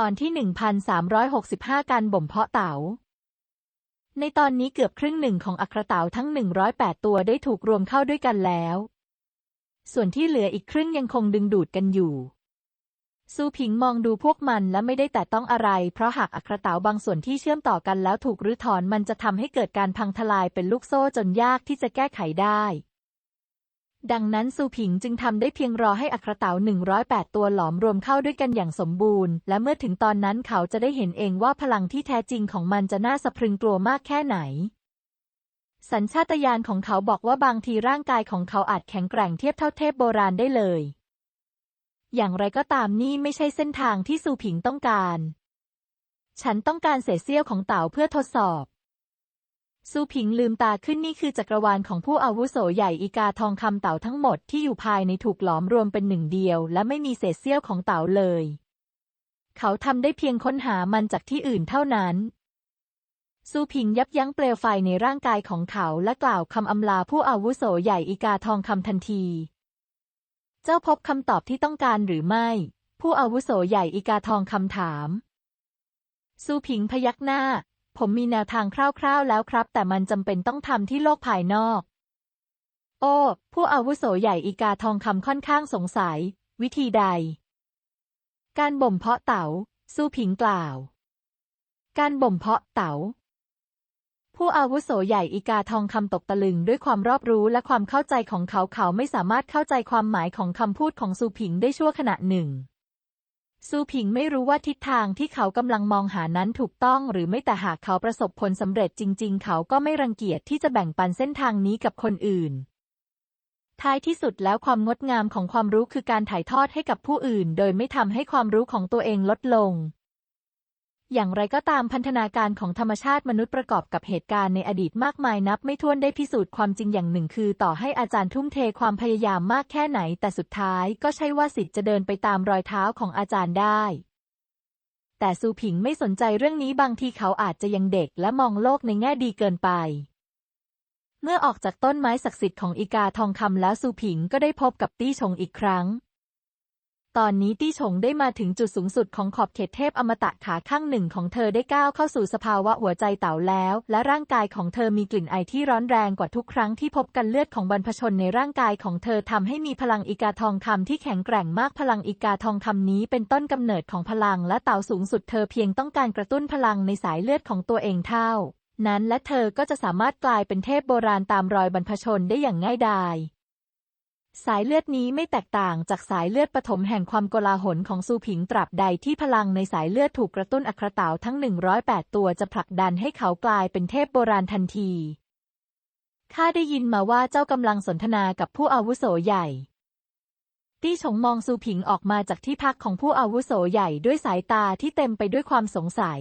ตอนที่ 1365 การบ่มเพาะเต๋า ในตอนนี้เกือบครึ่งหนึ่งของอัครเต๋าทั้ง 108 ตัวได้ถูกรวมเข้าด้วยกันแล้ว ส่วนที่เหลืออีกครึ่งยังคงดึงดูดกันอยู่ ซูผิงมองดูพวกมันและไม่ได้แต่ต้องอะไร เพราะหากอัครเต๋าบางส่วนที่เชื่อมต่อกันแล้วถูกรื้อถอนมันจะทำให้เกิดการพังทลายเป็นลูกโซ่จนยากที่จะแก้ไขได้ ดังนั้นซูผิงจึงทำได้เพียงรอให้อัครเต๋า108 ตัวหลอมรวมเข้าด้วยกันอย่างสมบูรณ์ และเมื่อถึงตอนนั้นเขาจะได้เห็นเองว่าพลังที่แท้จริงของมันจะน่าสะพรึงกลัวมากแค่ไหน สัญชาตญาณของเขาบอกว่าบางทีร่างกายของเขาอาจแข็งแกร่งเทียบเท่าเทพโบราณได้เลย อย่างไรก็ตามนี่ไม่ใช่เส้นทางที่ซูผิงต้องการ ฉันต้องการเศษเสี้ยวของเต่าเพื่อทดสอบ ซูผิงลืมตาขึ้นนี่คือจักรวาลของผู้อาวุโสใหญ่อีกาทองคำเต่าทั้งหมดที่อยู่ภายในถูกหลอมรวมเป็นหนึ่งเดียว และไม่มีเศษเสี้ยวของเต่าเลย เขาทำได้เพียงค้นหามันจากที่อื่นเท่านั้น ซูผิงยับยั้งเปลวไฟในร่างกายของเขาและกล่าวคำอำลาผู้อาวุโสใหญ่อีกาทองคำทันที เจ้าพบคำตอบที่ต้องการหรือไม่ ผู้อาวุโสใหญ่อีกาทองคำถาม ซูผิงพยักหน้า ผมมีแนวทางคร่าวๆแล้วครับ แต่มันจำเป็นต้องทำที่โลกภายนอก โอ้ ผู้อาวุโสใหญ่อีกาทองคำค่อนข้างสงสัย วิธีใด การบ่มเพาะเต๋าซูผิงกล่าว การบ่มเพาะเต๋าผู้อาวุโสใหญ่อีกาทองคำตกตะลึงด้วยความรอบรู้และความเข้าใจของเขาเขาไม่สามารถเข้าใจความหมายของคำพูดของซูผิงได้ชั่วขณะหนึ่ง ซูผิงไม่รู้ว่าทิศทางที่เขากำลังมองหานั้นถูกต้องหรือไม่แต่หากเขาประสบผลสำเร็จจริง ๆ เขาก็ไม่รังเกียจที่จะแบ่งปันเส้นทางนี้กับคนอื่น ท้ายที่สุดแล้วความงดงามของความรู้คือการถ่ายทอดให้กับผู้อื่น โดยไม่ทำให้ความรู้ของตัวเองลดลง อย่างไรก็ตามพันธนาการของธรรมชาติมนุษย์ประกอบกับเหตุการณ์ในอดีตมากมายนับ ไม่ถ้วนได้พิสูจน์ความจริงอย่างหนึ่งคือ ต่อให้อาจารย์ทุ่มเทความพยายามมากแค่ไหน แต่สุดท้ายก็ใช่ว่าสิทธิ์จะเดินไปตามรอยเท้าของอาจารย์ได้ แต่ซูผิงไม่สนใจเรื่องนี้บางทีเขาอาจจะยังเด็กและมองโลกในแง่ดีเกินไป เมื่อออกจากต้นไม้ศักดิ์สิทธิ์ของอีกาทองคำแล้วซูผิงก็ได้พบกับตี้ชงอีกครั้ง ตอนนี้ตี้ชงได้มาถึงจุดสูงสุดของขอบเขตเทพอมตะขาข้างหนึ่งของเธอได้ก้าวเข้าสู่สภาวะหัวใจเต่าแล้ว และร่างกายของเธอมีกลิ่นไอที่ร้อนแรงกว่าทุกครั้งที่พบกันเลือดของบรรพชนในร่างกายของเธอทำให้มีพลังอีกาทองคำที่แข็งแกร่งมากพลังอีกาทองคำนี้เป็นต้นกำเนิดของพลังและเต่าสูงสุดเธอเพียงต้องการกระตุ้นพลังในสายเลือดของตัวเองเท่านั้นและเธอก็จะสามารถกลายเป็นเทพโบราณตามรอยบรรพชนได้อย่างง่ายดาย สายเลือดนี้ไม่แตกต่างจากสายเลือดปฐมแห่งความโกลาหลของซูผิงตราบใดที่พลังในสายเลือดถูกกระตุ้นอัครเต๋าทั้ง 108 ตัวจะผลักดันให้เขากลายเป็นเทพโบราณทันที ข้าได้ยินมาว่าเจ้ากำลังสนทนากับผู้อาวุโสใหญ่ ตี้ฉงมองซูผิงออกมาจากที่พักของผู้อาวุโสใหญ่ด้วยสายตาที่เต็มไปด้วยความสงสัย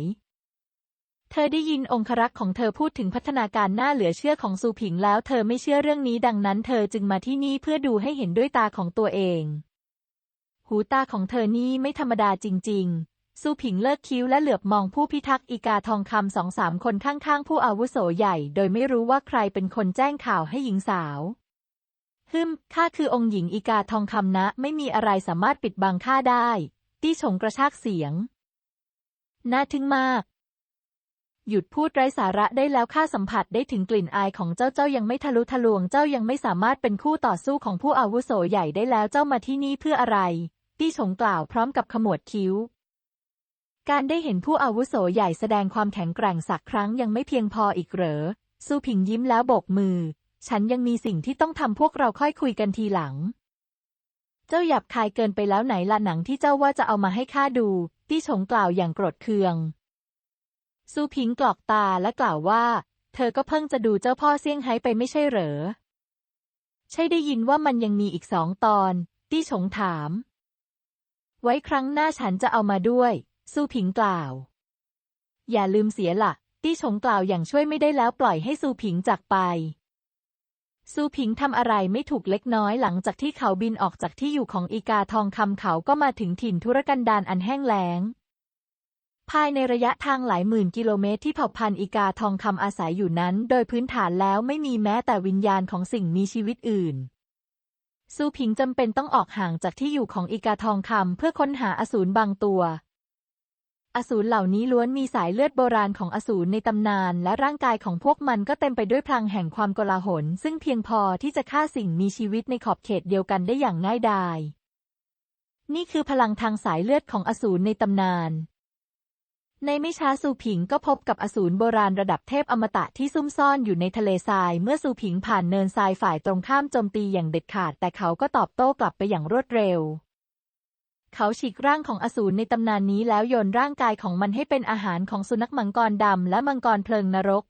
เธอได้ยินองครักษ์ของเธอพูดถึงพัฒนาการน่าเหลือเชื่อของซูผิงแล้วเธอไม่เชื่อเรื่องนี้ดังนั้นเธอจึงมาที่นี่เพื่อดูให้เห็นด้วยตาของตัวเอง หูตาของเธอนี่ไม่ธรรมดาจริง ๆ ซูผิงเลิกคิ้วและเหลือบมองผู้พิทักษ์อีกาทองคำสองสามคนข้างๆ ผู้อาวุโสใหญ่ โดยไม่รู้ว่าใครเป็นคนแจ้งข่าวให้หญิงสาวฮึมข้าคือองค์หญิงอีกาทองคำนะ ไม่มีอะไรสามารถปิดบังข้าได้ ตี้ฉงกระชากเสียง น่าทึ่งมาก หยุดพูดไร้สาระได้แล้วข้าสัมผัสได้ถึงกลิ่นอายของเจ้าเจ้ายังไม่ทะลุทะลวง เจ้ายังไม่สามารถเป็นคู่ต่อสู้ของผู้อาวุโสใหญ่ได้แล้วเจ้ามาที่นี่เพื่ออะไร ตี้ฉงกล่าวพร้อมกับขมวดคิ้ว การได้เห็นผู้อาวุโสใหญ่แสดงความแข็งแกร่งสักครั้งยังไม่เพียงพออีกเหรอซูผิงยิ้มแล้วโบกมือ ฉันยังมีสิ่งที่ต้องทำพวกเราค่อยคุยกันทีหลัง เจ้าหยับคายเกินไปแล้วไหนละหนังที่เจ้าว่าจะเอามาให้ข้าดู ตี้ฉงกล่าวอย่างโกรธเคือง ซูพิงกรอกตาและกล่าวว่า เธอก็เพิ่งจะดูเจ้าพ่อเซี่ยงไฮ้ไปไม่ใช่เหรอ ใช่ได้ยินว่ามันยังมีอีกสองตอน ตี้ฉงถาม ไว้ครั้งหน้าฉันจะเอามาด้วย ซูพิงกล่าว อย่าลืมเสียละตี้ฉงกล่าวอย่างช่วยไม่ได้แล้วปล่อยให้ซูพิงจากไปซูพิงทำอะไรไม่ถูกเล็กน้อยหลังจากที่เขาบินออกจากที่อยู่ของอีกาทองคำเขาก็มาถึงถิ่นธุรกันดารอันแห้งแล้ง ภายในระยะทางหลายหมื่นกิโลเมตรที่เผ่าพันธุ์อีกาทองคำอาศัยอยู่นั้น โดยพื้นฐานแล้วไม่มีแม้แต่วิญญาณของสิ่งมีชีวิตอื่น ซูผิงจำเป็นต้องออกห่างจากที่อยู่ของอีกาทองคำเพื่อค้นหาอสูรบางตัว อสูรเหล่านี้ล้วนมีสายเลือดโบราณของอสูรในตำนาน และร่างกายของพวกมันก็เต็มไปด้วยพลังแห่งความโกลาหล ซึ่งเพียงพอที่จะฆ่าสิ่งมีชีวิตในขอบเขตเดียวกันได้อย่างง่ายดาย นี่คือพลังทางสายเลือดของอสูรในตำนาน ในไม่ช้าซูผิงก็พบกับอสูรโบราณระดับเทพอมตะที่ซุ่มซ่อนอยู่ในทะเลทราย เมื่อซูผิงผ่านเนินทรายฝ่ายตรงข้ามโจมตีอย่างเด็ดขาด แต่เขาก็ตอบโต้กลับไปอย่างรวดเร็ว เขาฉีกร่างของอสูรในตำนานนี้แล้วโยนร่างกายของมันให้เป็นอาหารของสุนัขมังกรดำและมังกรเพลิงนรก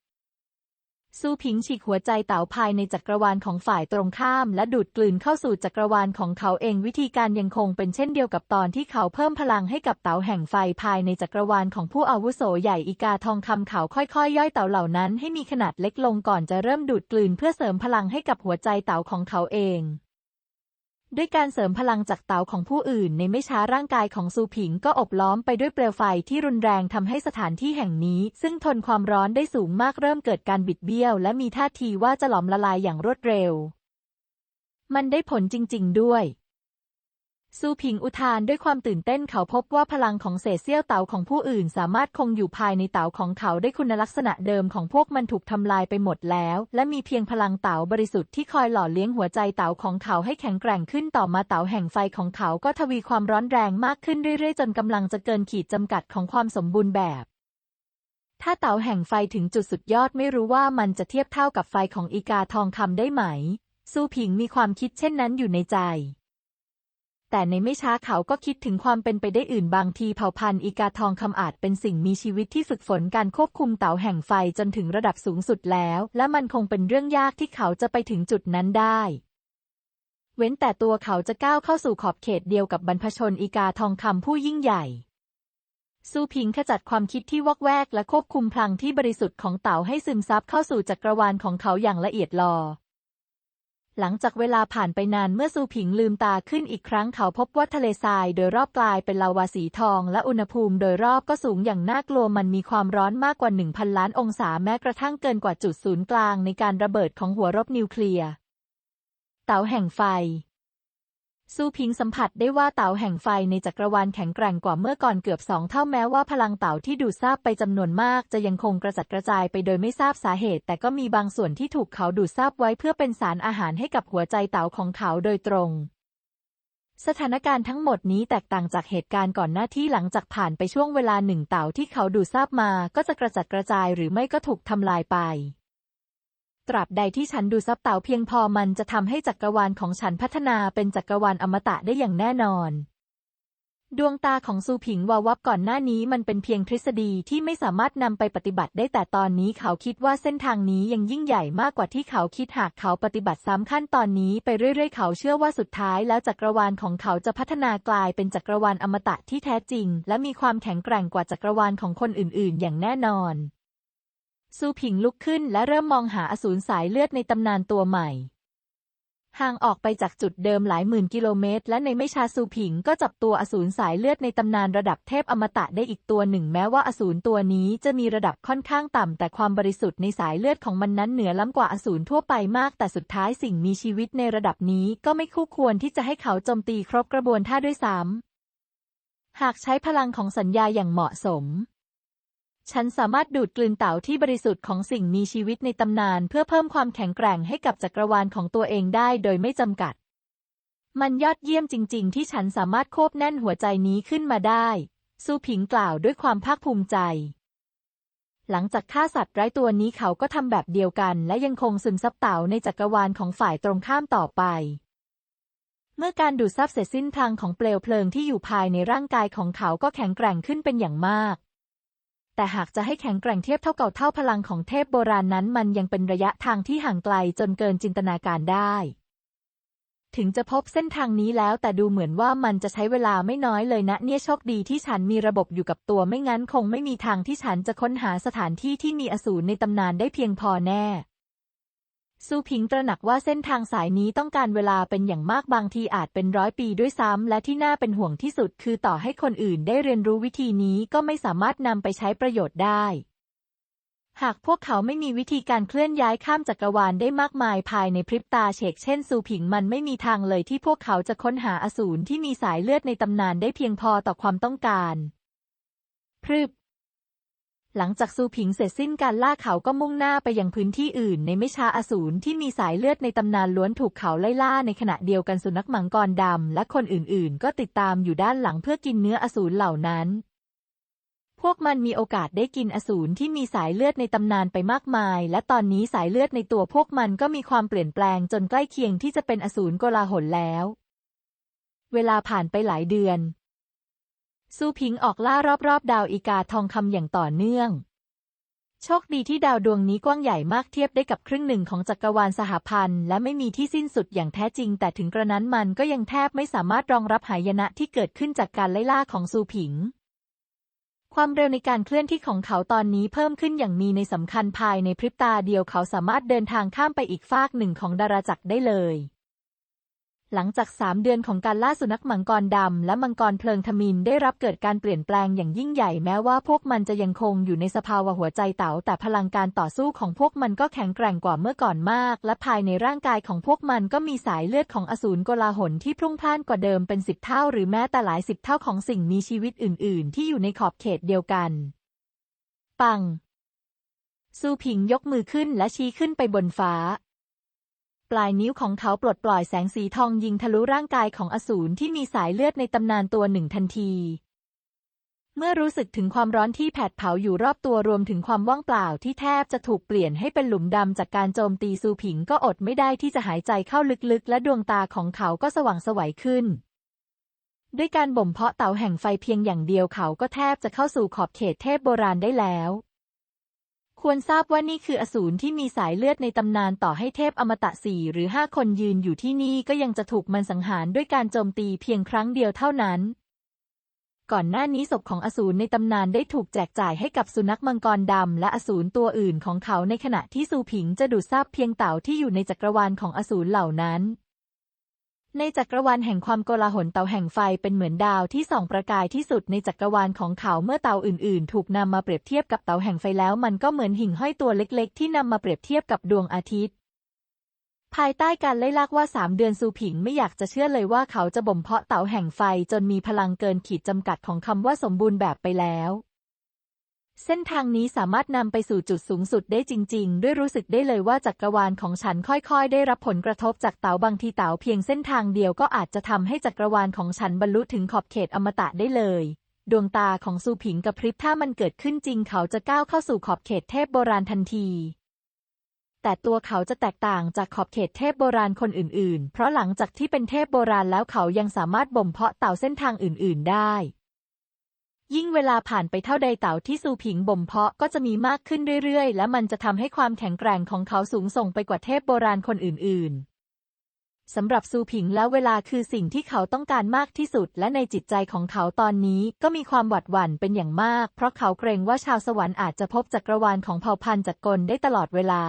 ซูผิงฉีกหัวใจเต๋าภายในจักรวาลของฝ่ายตรงข้าม และดูดกลืนเข้าสู่จักรวาลของเขาเองวิธีการยังคงเป็นเช่นเดียวกับตอนที่เขาเพิ่มพลังให้กับเต๋าแห่งไฟภายในจักรวาลของผู้อาวุโสใหญ่อีกาทองคำเขาค่อยๆย่อยเต๋าเหล่านั้นให้มีขนาดเล็กลงก่อนจะเริ่มดูดกลืนเพื่อเสริมพลังให้กับหัวใจเต๋าของเขาเอง ด้วยการเสริมพลังจากเตาของผู้อื่นในไม่ช้าร่างกายของซูผิงก็อบล้อมไปด้วยเปลวไฟที่รุนแรงทำให้สถานที่แห่งนี้ ซึ่งทนความร้อนได้สูงมากเริ่มเกิดการบิดเบี้ยว และมีท่าทีว่าจะหลอมละลายอย่างรวดเร็ว มันได้ผลจริง ๆ ด้วย ซูผิงอุทานด้วยความตื่นเต้นเขาพบว่าพลังของเศษเสี้ยวเต๋าของผู้อื่น สามารถคงอยู่ภายในเต๋าของเขาได้คุณลักษณะเดิมของพวกมันถูกทำลายไปหมดแล้ว และมีเพียงพลังเต๋าบริสุทธิ์ที่คอยหล่อเลี้ยงหัวใจเต๋าของเขาให้แข็งแกร่งขึ้นต่อมาเต๋าแห่งไฟของเขาก็ทวีความร้อนแรงมากขึ้นเรื่อยๆ จนกำลังจะเกินขีดจำกัดของความสมบูรณ์แบบ ถ้าเต๋าแห่งไฟถึงจุดสุดยอดไม่รู้ว่ามันจะเทียบเท่ากับไฟของอีกาทองคำได้ไหมซูผิงมีความคิดเช่นนั้นอยู่ในใจ แต่ในไม่ช้าเขาก็คิดถึงความเป็นไปได้อื่นบางทีเผ่าพันธุ์อีกาทองคำอาจเป็นสิ่งมีชีวิตที่ฝึกฝนการควบคุมเต๋าแห่งไฟจนถึงระดับสูงสุดแล้ว และมันคงเป็นเรื่องยากที่เขาจะไปถึงจุดนั้นได้ เว้นแต่ตัวเขาจะก้าวเข้าสู่ขอบเขตเดียวกับบรรพชนอีกาทองคำผู้ยิ่งใหญ่ซูพิงขจัดความคิดที่วอกแวกและควบคุมพลังที่บริสุทธิ์ของเต๋าให้ซึมซับเข้าสู่จักรวาลของเขาอย่างละเอียดลอ หลังจากเวลาผ่านไปนานเมื่อซูผิงลืมตาขึ้นอีกครั้งเขาพบว่าทะเลทรายโดยรอบกลายเป็นลาวาสีทอง และอุณหภูมิโดยรอบก็สูงอย่างน่ากลัวมันมีความร้อนมากกว่า 1,000 ล้านองศาแม้กระทั่งเกินกว่าจุดศูนย์กลางในการระเบิดของหัวรบนิวเคลียร์ เตาแห่งไฟ ซูพิงสัมผัสได้ว่าเต๋าแห่งไฟในจักรวาลแข็งแกร่งกว่าเมื่อก่อนเกือบสองเท่าแม้ว่าพลังเต๋าที่ดูดซาบไปจำนวนมาก จะยังคงกระจัดกระจายไปโดยไม่ทราบสาเหตุ แต่ก็มีบางส่วนที่ถูกเขาดูดซาบไว้เพื่อเป็นสารอาหารให้กับหัวใจเต๋าของเขาโดยตรง สถานการณ์ทั้งหมดนี้แตกต่างจากเหตุการณ์ก่อนหน้าที่หลังจากผ่านไปช่วงเวลาหนึ่งเต๋าที่เขาดูดซาบมา ก็จะกระจัดกระจายหรือไม่ก็ถูกทำลายไป ตราบใดที่ฉันดูซับเต่าเพียงพอมันจะทำให้จักรวาลของฉันพัฒนาเป็นจักรวาลอมตะได้อย่างแน่นอน ดวงตาของซูผิงวาวับก่อนหน้านี้มันเป็นเพียงทฤษฎีที่ไม่สามารถนำไปปฏิบัติได้แต่ตอนนี้เขาคิดว่าเส้นทางนี้ยังยิ่งใหญ่มากกว่าที่เขาคิดหากเขาปฏิบัติซ้ำขั้นตอนนี้ไปเรื่อยๆ เขาเชื่อว่าสุดท้ายแล้วจักรวาลของเขาจะพัฒนากลายเป็นจักรวาลอมตะที่แท้จริง และมีความแข็งแกร่งกว่าจักรวาลของคนอื่น ๆ อย่างแน่นอน ซูผิงลุกขึ้นและเริ่มมองหาอสูรสายเลือดในตำนานตัวใหม่ ห่างออกไปจากจุดเดิมหลายหมื่นกิโลเมตร และในไม่ช้าซูผิงก็จับตัวอสูรสายเลือดในตำนานระดับเทพอมตะได้อีกตัวหนึ่ง แม้ว่าอสูรตัวนี้จะมีระดับค่อนข้างต่ำ แต่ความบริสุทธิ์ในสายเลือดของมันนั้นเหนือล้ำกว่าอสูรทั่วไปมาก แต่สุดท้ายสิ่งมีชีวิตในระดับนี้ก็ไม่คู่ควรที่จะให้เขาโจมตีครบกระบวนท่าด้วยซ้ำหากใช้พลังของสัญญาอย่างเหมาะสม ฉันสามารถดูดกลืนเต่าที่บริสุทธิ์ของสิ่งมีชีวิตในตำนาน เพื่อเพิ่มความแข็งแกร่งให้กับจักรวาลของตัวเองได้โดยไม่จำกัด มันยอดเยี่ยมจริง ๆ ที่ฉันสามารถโคบแน่นหัวใจนี้ขึ้นมาได้ซูผิงกล่าวด้วยความภาคภูมิใจ หลังจากฆ่าสัตว์ไร้ตัวนี้เขาก็ทำแบบเดียวกัน และยังคงซึมซับเต่าในจักรวาลของฝ่ายตรงข้ามต่อไป เมื่อการดูดซับเสร็จสิ้นพลังของเปลวเพลิงที่อยู่ภายในร่างกายของเขาก็แข็งแกร่งขึ้นเป็นอย่างมาก แต่หากจะให้แข็งแกร่งเทียบเท่าเก่าเท่าพลังของเทพโบราณนั้นมันยังเป็นระยะทางที่ห่างไกลจนเกินจินตนาการได้ ถึงจะพบเส้นทางนี้แล้วแต่ดูเหมือนว่ามันจะใช้เวลาไม่น้อยเลยนะ เนี่ยโชคดีที่ฉันมีระบบอยู่กับตัวไม่งั้นคงไม่มีทางที่ฉันจะค้นหาสถานที่ที่มีอสูรในตำนานได้เพียงพอแน่ ซูผิงตระหนักว่าเส้นทางสายนี้ต้องการเวลาเป็นอย่างมากบางทีอาจเป็นร้อยปีด้วยซ้ำและที่น่าเป็นห่วงที่สุดคือต่อให้คนอื่นได้เรียนรู้วิธีนี้ก็ไม่สามารถนำไปใช้ประโยชน์ได้ หากพวกเขาไม่มีวิธีการเคลื่อนย้ายข้ามจักรวาลได้มากมายภายในพริบตาเฉกเช่นซูผิงมันไม่มีทางเลยที่พวกเขาจะค้นหาอสูรที่มีสายเลือดในตำนานได้เพียงพอต่อความต้องการพรึบ หลังจากซูผิงเสร็จสิ้นการล่าเขาก็มุ่งหน้าไปยังพื้นที่อื่น ในไม่ช้าอสูรที่มีสายเลือดในตำนานล้วนถูกเขาไล่ล่าในขณะเดียวกันสุนัขมังกรดำและคนอื่นๆ ก็ติดตามอยู่ด้านหลังเพื่อกินเนื้ออสูรเหล่านั้น พวกมันมีโอกาสได้กินอสูรที่มีสายเลือดในตำนานไปมากมาย และตอนนี้สายเลือดในตัวพวกมันก็มีความเปลี่ยนแปลงจนใกล้เคียงที่จะเป็นอสูรโกลาหลแล้ว เวลาผ่านไปหลายเดือน ซูพิงออกล่ารอบๆ ดาวอีกาทองคำอย่างต่อเนื่อง โชคดีที่ดาวดวงนี้กว้างใหญ่มากเทียบได้กับครึ่งหนึ่งของจักรวาลสหพันธ์ และไม่มีที่สิ้นสุดอย่างแท้จริง แต่ถึงกระนั้นมันก็ยังแทบไม่สามารถรองรับหายนะที่เกิดขึ้นจากการไล่ล่าของซูผิงความเร็วในการเคลื่อนที่ของเขาตอนนี้เพิ่มขึ้นอย่างมีในสำคัญภายในพริบตาเดียวเขาสามารถเดินทางข้ามไปอีกฟากหนึ่งของดาราจักรได้เลย หลังจากสามเดือนของการล่าสุนัขมังกรดำและมังกรเพลิงทมินได้รับเกิดการเปลี่ยนแปลงอย่างยิ่งใหญ่แม้ว่าพวกมันจะยังคงอยู่ในสภาวะหัวใจเต๋าแต่พลังการต่อสู้ของพวกมันก็แข็งแกร่งกว่าเมื่อก่อนมาก และภายในร่างกายของพวกมันก็มีสายเลือดของอสูรโกลาหลที่พรุ่งพล่านกว่าเดิมเป็นสิบเท่าหรือแม้แต่หลายสิบเท่าของสิ่งมีชีวิตอื่น ๆ ที่อยู่ในขอบเขตเดียวกัน ปังซูผิงยกมือขึ้นและชี้ขึ้นไปบนฟ้า ปลายนิ้วของเขาปลดปล่อยแสงสีทองยิงทะลุร่างกายของอสูรที่มีสายเลือดในตำนานตัวหนึ่งทันที เมื่อรู้สึกถึงความร้อนที่แผดเผาอยู่รอบตัวรวมถึงความว่างเปล่าที่แทบจะถูกเปลี่ยนให้เป็นหลุมดำจากการโจมตีซูผิงก็อดไม่ได้ที่จะหายใจเข้าลึกๆ และดวงตาของเขาก็สว่างสวัยขึ้น ด้วยการบ่มเพาะเตาแห่งไฟเพียงอย่างเดียวเขาก็แทบจะเข้าสู่ขอบเขตเทพโบราณได้แล้ว ควรทราบว่านี่คืออสูรที่มีสายเลือดในตำนานต่อให้เทพอมตะสี่หรือห้าคนยืนอยู่ที่นี่ก็ยังจะถูกมันสังหารด้วยการโจมตีเพียงครั้งเดียวเท่านั้น ก่อนหน้านี้ศพของอสูรในตำนานได้ถูกแจกจ่ายให้กับสุนัขมังกรดำและอสูรตัวอื่นของเขาในขณะที่ซูผิงจะดูดซาบเพียงเต่าที่อยู่ในจักรวาลของอสูรเหล่านั้น ในจักรวาลแห่งความโกลาหลเตาแห่งไฟเป็นเหมือนดาวที่ส่องประกายที่สุดในจักรวาลของเขาเมื่อเตาอื่นๆ ถูกนำมาเปรียบเทียบกับเตาแห่งไฟแล้ว มันก็เหมือนหิ่งห้อยตัวเล็กๆ ที่นำมาเปรียบเทียบกับดวงอาทิตย์ ภายใต้การไล่ลากว่าสามเดือนซูผิงไม่อยากจะเชื่อเลยว่าเขาจะบ่มเพาะเตาแห่งไฟจนมีพลังเกินขีดจำกัดของคำว่าสมบูรณ์แบบไปแล้ว เส้นทางนี้สามารถนำไปสู่จุดสูงสุดได้จริง ๆ ด้วยรู้สึกได้เลยว่าจักรวาลของฉันค่อยๆ ได้รับผลกระทบจากเต๋าบางทีเต๋าเพียงเส้นทางเดียวก็อาจจะทำให้จักรวาลของฉันบรรลุถึงขอบเขตอมตะได้เลย ดวงตาของซูผิงกระพริบถ้ามันเกิดขึ้นจริงเขาจะก้าวเข้าสู่ขอบเขตเทพโบราณทันที แต่ตัวเขาจะแตกต่างจากขอบเขตเทพโบราณคนอื่น ๆ เพราะหลังจากที่เป็นเทพโบราณแล้วเขายังสามารถบ่มเพาะเต่าเส้นทางอื่น ๆ ได้ ยิ่งเวลาผ่านไปเท่าใดเต่าที่ซูผิงบ่มเพาะก็จะมีมากขึ้นเรื่อยๆ และมันจะทำให้ความแข็งแกร่งของเขาสูงส่งไปกว่าเทพโบราณคนอื่นๆสำหรับซูผิงแล้วเวลาคือสิ่งที่เขาต้องการมากที่สุด และในจิตใจของเขาตอนนี้ก็มีความหวาดหวั่นเป็นอย่างมาก เพราะเขาเกรงว่าชาวสวรรค์อาจจะพบจักรวาลของเผ่าพันธุ์จักรกลได้ตลอดเวลา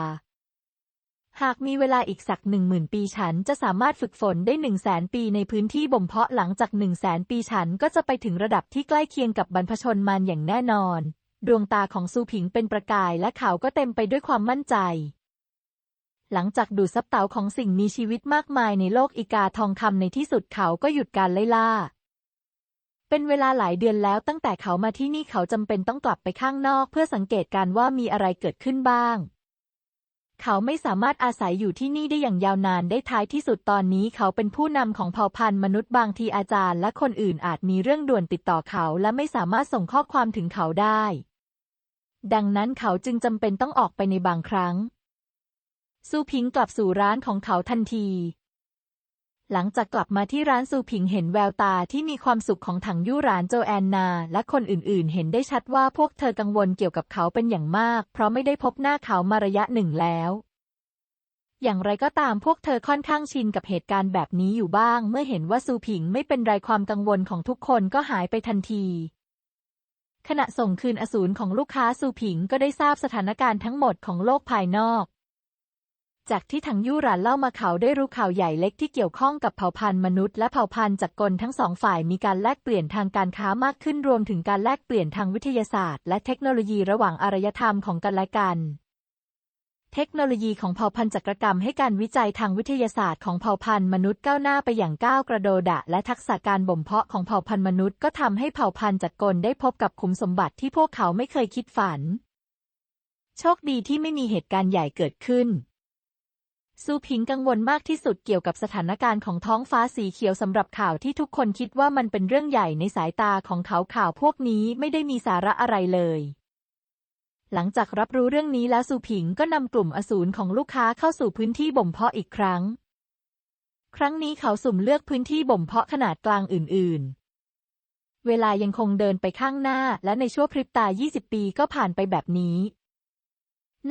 หากมีเวลาอีกสักหนึ่งหมื่นปีฉันจะสามารถฝึกฝนได้หนึ่งแสนปีในพื้นที่บ่มเพาะหลังจากหนึ่งแสนปีฉันก็จะไปถึงระดับที่ใกล้เคียงกับบรรพชนมันอย่างแน่นอน ดวงตาของซูผิงเป็นประกายและเขาก็เต็มไปด้วยความมั่นใจ หลังจากดูดซับเต๋าของสิ่งมีชีวิตมากมายในโลกอีกาทองคำในที่สุดเขาก็หยุดการไล่ล่า เป็นเวลาหลายเดือนแล้วตั้งแต่เขามาที่นี่เขาจำเป็นต้องกลับไปข้างนอก เพื่อสังเกตการว่ามีอะไรเกิดขึ้นบ้าง เขาไม่สามารถอาศัยอยู่ที่นี่ได้อย่างยาวนานได้ท้ายที่สุดตอนนี้เขาเป็นผู้นำของเผ่าพันธุ์มนุษย์บางทีอาจารย์และคนอื่นอาจมีเรื่องด่วนติดต่อเขาและไม่สามารถส่งข้อความถึงเขาได้ ดังนั้นเขาจึงจำเป็นต้องออกไปในบางครั้ง ซูพิงกลับสู่ร้านของเขาทันที หลังจากกลับมาที่ร้านซูผิงเห็นแววตาที่มีความสุขของถังยู่หรานโจแอนนา และคนอื่นๆ เห็นได้ชัดว่าพวกเธอกังวลเกี่ยวกับเขาเป็นอย่างมาก เพราะไม่ได้พบหน้าเขามาระยะหนึ่งแล้ว อย่างไรก็ตามพวกเธอค่อนข้างชินกับเหตุการณ์แบบนี้อยู่บ้าง เมื่อเห็นว่าซูผิงไม่เป็นไรความกังวลของทุกคนก็หายไปทันทีขณะส่งคืนอสูรของลูกค้าซูผิงก็ได้ทราบสถานการณ์ทั้งหมดของโลกภายนอก จากที่ถังยู่หรานเล่ามาเขาได้รู้ข่าวใหญ่เล็กที่เกี่ยวข้องกับเผ่าพันธุ์มนุษย์และเผ่าพันธุ์จักรกลทั้งสองฝ่ายมีการแลกเปลี่ยนทางการค้ามากขึ้นรวมถึงการแลกเปลี่ยนทางวิทยาศาสตร์ และเทคโนโลยีระหว่างอารยธรรมของกันและกัน เทคโนโลยีของเผ่าพันธุ์จักรกรรมให้การวิจัยทางวิทยาศาสตร์ของเผ่าพันธุ์มนุษย์ก้าวหน้าไปอย่างก้าวกระโดดะและทักษะการบ่มเพาะของเผ่าพันธุ์มนุษย์ก็ทำให้เผ่าพันธุ์จักรกลได้พบกับขุมสมบัติที่พวกเขาไม่เคยคิดฝัน โชคดีที่ไม่มีเหตุการณ์ใหญ่เกิดขึ้น ซูผิงกังวลมากที่สุดเกี่ยวกับสถานการณ์ของท้องฟ้าสีเขียวสำหรับข่าวที่ทุกคนคิดว่ามันเป็นเรื่องใหญ่ในสายตาของเขาข่าวพวกนี้ไม่ได้มีสาระอะไรเลย หลังจากรับรู้เรื่องนี้แล้วซูผิงก็นำกลุ่มอสูรของลูกค้าเข้าสู่พื้นที่บ่มเพาะอีกครั้ง ครั้งนี้เขาสุ่มเลือกพื้นที่บ่มเพาะขนาดกลางอื่น ๆ เวลายังคงเดินไปข้างหน้าและในชั่วพริบตา 20 ปีก็ผ่านไปแบบนี้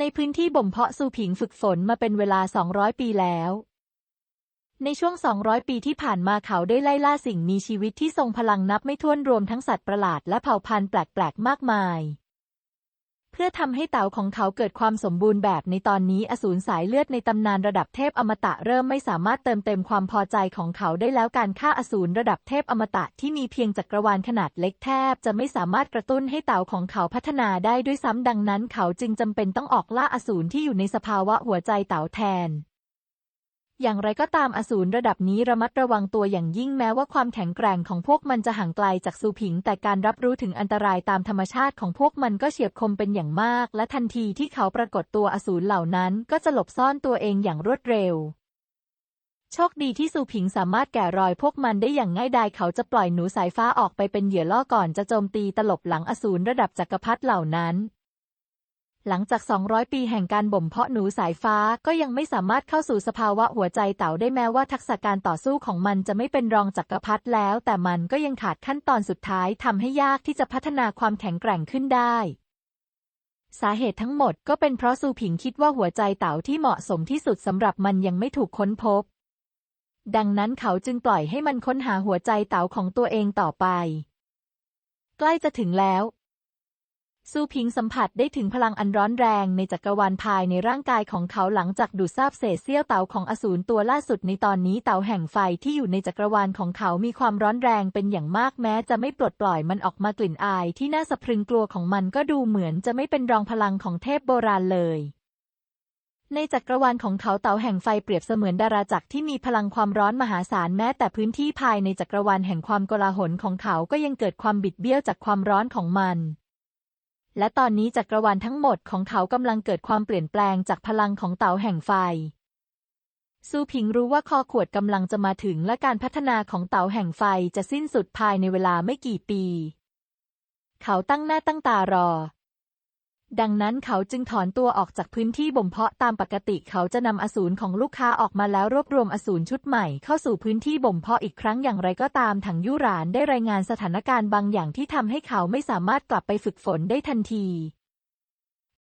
ในพื้นที่บ่มเพาะซูผิงฝึกฝนมาเป็นเวลา 200 ปีแล้ว ในช่วง 200 ปีที่ผ่านมาเขาได้ไล่ล่าสิ่งมีชีวิตที่ทรงพลังนับไม่ถ้วนรวมทั้งสัตว์ประหลาดและเผ่าพันธุ์แปลก ๆ มากมาย พื่อทำให้เต่าของเขาเกิดความสมบูรณ์แบบในตอนนี้อสูรสายเลือดในตำนานระดับเทพอมตะเริ่มไม่สามารถเติมเต็มความพอใจของเขาได้แล้วการฆ่าอสูรระดับเทพอมตะที่มีเพียงจักรวาลขนาดเล็กแทบ จะไม่สามารถกระตุ้นให้เต่าของเขาพัฒนาได้ด้วยซ้ำดังนั้น เขาจึงจำเป็นต้องออกล่าอสูรที่อยู่ในสภาวะหัวใจเต่าแทน อย่างไรก็ตามอสูรระดับนี้ระมัดระวังตัวอย่างยิ่งแม้ว่าความแข็งแกร่งของพวกมันจะห่างไกลจากซูผิง แต่การรับรู้ถึงอันตรายตามธรรมชาติของพวกมันก็เฉียบคมเป็นอย่างมาก และทันทีที่เขาปรากฏตัวอสูรเหล่านั้น ก็จะหลบซ่อนตัวเองอย่างรวดเร็ว โชคดีที่ซูผิงสามารถแกะรอยพวกมันได้อย่างง่ายดายเขาจะปล่อยหนูสายฟ้าออกไปเป็นเหยื่อล่อก่อนจะโจมตีตลบหลังอสูรระดับจักรพรรดิเหล่านั้น หลังจาก 200 ปีแห่งการบ่มเพาะหนูสายฟ้าก็ยังไม่สามารถเข้าสู่สภาวะหัวใจเต่าได้แม้ว่าทักษะการต่อสู้ของมันจะไม่เป็นรองจักรพรรดิแล้ว แต่มันก็ยังขาดขั้นตอนสุดท้ายทำให้ยากที่จะพัฒนาความแข็งแกร่งขึ้นได้ สาเหตุทั้งหมดก็เป็นเพราะซูผิงคิดว่าหัวใจเต่าที่เหมาะสมที่สุดสำหรับมันยังไม่ถูกค้นพบ ดังนั้นเขาจึงปล่อยให้มันค้นหาหัวใจเต่าของตัวเองต่อไป ใกล้จะถึงแล้ว ซูผิงสัมผัสได้ถึงพลังอันร้อนแรงในจักรวาลภายในร่างกายของเขาหลังจากดูดซาบเศษเสี้ยวเต่าของอสูรตัวล่าสุดในตอนนี้เต่าแห่งไฟที่อยู่ในจักรวาลของเขามีความร้อนแรงเป็นอย่างมากแม้จะไม่ปลดปล่อยมันออกมากลิ่นอายที่น่าสะพรึงกลัวของมันก็ดูเหมือนจะไม่เป็นรองพลังของเทพโบราณเลยในจักรวาลของเขาเต่าแห่งไฟเปรียบเสมือนดาราจักรที่มีพลังความร้อนมหาศาลแม้แต่พื้นที่ภายในจักรวาลแห่งความโกลาหลของเขาก็ยังเกิดความบิดเบี้ยวจากความร้อนของมัน และตอนนี้จักรวาลทั้งหมดของเขากำลังเกิดความเปลี่ยนแปลงจากพลังของเต่าแห่งไฟ ซูผิงรู้ว่าคอขวดกำลังจะมาถึงและการพัฒนาของเต่าแห่งไฟจะสิ้นสุดภายในเวลาไม่กี่ปี เขาตั้งหน้าตั้งตารอ ดังนั้นเขาจึงถอนตัวออกจากพื้นที่บ่มเพาะตามปกติเขาจะนำอสูรของลูกค้าออกมาแล้วรวบรวมอสูรชุดใหม่เข้าสู่พื้นที่บ่มเพาะอีกครั้งอย่างไรก็ตามถังยุรานได้รายงานสถานการณ์บางอย่างที่ทำให้เขาไม่สามารถกลับไปฝึกฝนได้ทันที